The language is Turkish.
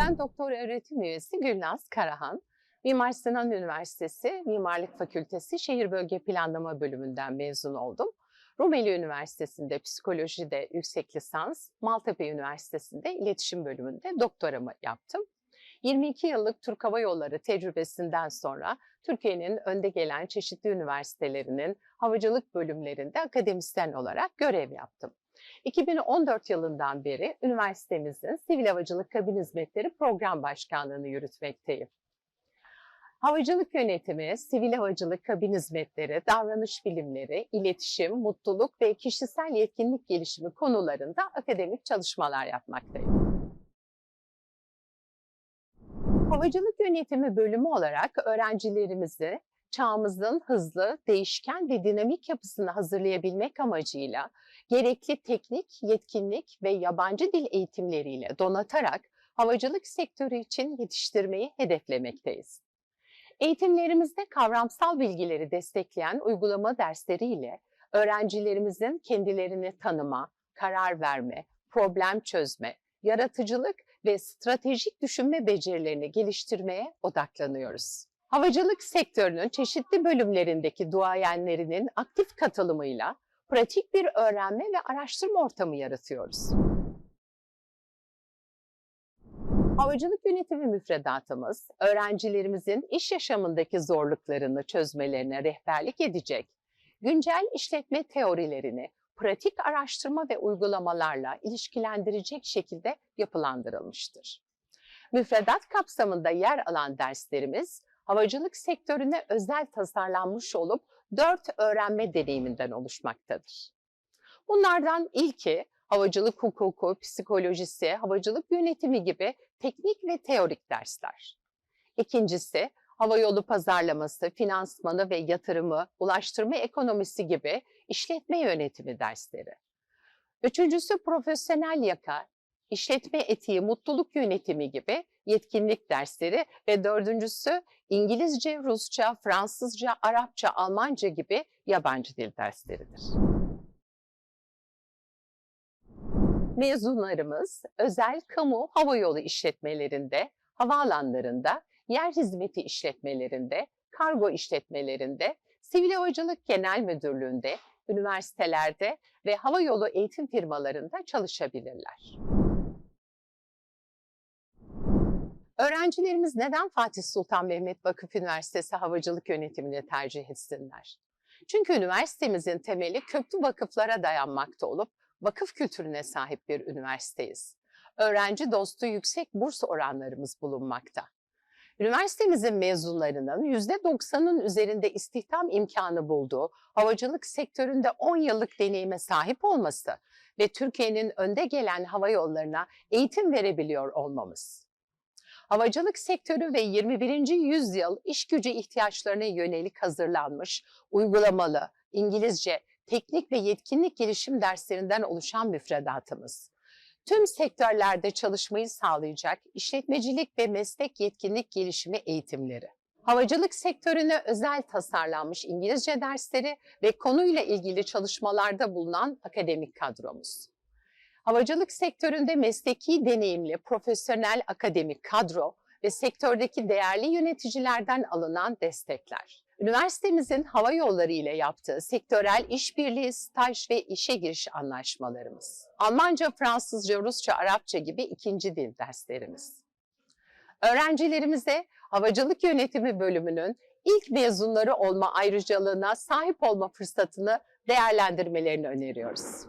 Ben doktor öğretim üyesi Gülnaz Karahan. Mimar Sinan Üniversitesi Mimarlık Fakültesi Şehir Bölge Planlama bölümünden mezun oldum. Rumeli Üniversitesi'nde psikolojide yüksek lisans, Maltepe Üniversitesi'nde iletişim bölümünde doktoramı yaptım. 22 yıllık Türk Hava Yolları tecrübesinden sonra Türkiye'nin önde gelen çeşitli üniversitelerinin havacılık bölümlerinde akademisyen olarak görev yaptım. 2014 yılından beri üniversitemizin Sivil Havacılık Kabin Hizmetleri Program Başkanlığı'nı yürütmekteyim. Havacılık yönetimi, sivil havacılık kabin hizmetleri, davranış bilimleri, iletişim, mutluluk ve kişisel yetkinlik gelişimi konularında akademik çalışmalar yapmaktayım. Havacılık yönetimi bölümü olarak öğrencilerimizi çağımızın hızlı, değişken ve dinamik yapısını hazırlayabilmek amacıyla gerekli teknik, yetkinlik ve yabancı dil eğitimleriyle donatarak havacılık sektörü için yetiştirmeyi hedeflemekteyiz. Eğitimlerimizde kavramsal bilgileri destekleyen uygulama dersleriyle öğrencilerimizin kendilerini tanıma, karar verme, problem çözme, yaratıcılık ve stratejik düşünme becerilerini geliştirmeye odaklanıyoruz. Havacılık sektörünün çeşitli bölümlerindeki duayenlerinin aktif katılımıyla pratik bir öğrenme ve araştırma ortamı yaratıyoruz. Havacılık yönetimi müfredatımız, öğrencilerimizin iş yaşamındaki zorluklarını çözmelerine rehberlik edecek, güncel işletme teorilerini pratik araştırma ve uygulamalarla ilişkilendirecek şekilde yapılandırılmıştır. Müfredat kapsamında yer alan derslerimiz, havacılık sektörüne özel tasarlanmış olup dört öğrenme deneyiminden oluşmaktadır. Bunlardan ilki havacılık hukuku, psikolojisi, havacılık yönetimi gibi teknik ve teorik dersler. İkincisi havayolu pazarlaması, finansmanı ve yatırımı, ulaştırma ekonomisi gibi işletme yönetimi dersleri. Üçüncüsü profesyonel yaka, işletme etiği, mutluluk yönetimi gibi yetkinlik dersleri ve dördüncüsü İngilizce, Rusça, Fransızca, Arapça, Almanca gibi yabancı dil dersleridir. Mezunlarımız özel kamu havayolu işletmelerinde, havaalanlarında, yer hizmeti işletmelerinde, kargo işletmelerinde, Sivil Havacılık Genel Müdürlüğü'nde, üniversitelerde ve havayolu eğitim firmalarında çalışabilirler. Öğrencilerimiz neden Fatih Sultan Mehmet Vakıf Üniversitesi Havacılık Yönetimini tercih etsinler? Çünkü üniversitemizin temeli köklü vakıflara dayanmakta olup vakıf kültürüne sahip bir üniversiteyiz. Öğrenci dostu yüksek burs oranlarımız bulunmakta. Üniversitemizin mezunlarının %90'ın üzerinde istihdam imkanı bulduğu havacılık sektöründe 10 yıllık deneyime sahip olması ve Türkiye'nin önde gelen hava yollarına eğitim verebiliyor olmamız. Havacılık sektörü ve 21. yüzyıl iş gücü ihtiyaçlarına yönelik hazırlanmış, uygulamalı, İngilizce, teknik ve yetkinlik gelişim derslerinden oluşan müfredatımız. Tüm sektörlerde çalışmayı sağlayacak işletmecilik ve meslek yetkinlik gelişimi eğitimleri. Havacılık sektörüne özel tasarlanmış İngilizce dersleri ve konuyla ilgili çalışmalarda bulunan akademik kadromuz. Havacılık sektöründe mesleki deneyimli, profesyonel akademik kadro ve sektördeki değerli yöneticilerden alınan destekler. Üniversitemizin hava yolları ile yaptığı sektörel işbirliği, staj ve işe giriş anlaşmalarımız. Almanca, Fransızca, Rusça, Arapça gibi ikinci dil derslerimiz. Öğrencilerimize havacılık yönetimi bölümünün ilk mezunları olma ayrıcalığına sahip olma fırsatını değerlendirmelerini öneriyoruz.